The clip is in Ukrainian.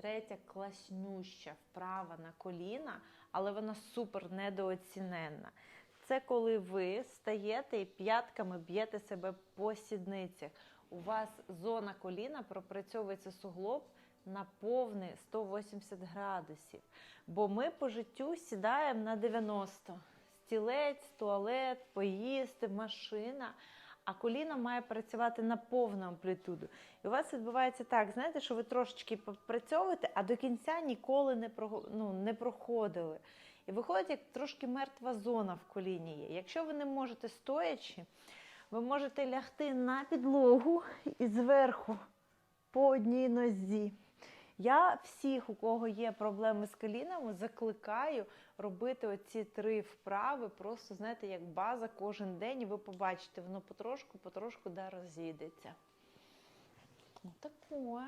Третя класнюща вправа на коліна, але вона супер недооціненна. Це коли ви стаєте і п'ятками б'єте себе по сідницях. У вас зона коліна пропрацьовується суглоб на повний 180 градусів. Бо ми по життю сідаємо на 90. Стілець, туалет, поїсти, машина. А коліно має працювати на повну амплітуду. І у вас відбувається так, знаєте, що ви трошечки попрацьовуєте, а до кінця ніколи не, ну, не проходили. І виходить, як трошки мертва зона в коліні є. Якщо ви не можете стоячи, ви можете лягти на підлогу і зверху по одній нозі. Я всіх, у кого є проблеми з колінами, закликаю робити оці три вправи, просто знаєте, як база кожен день, і ви побачите, воно потрошку, потрошку да, розійдеться. Ну, таке.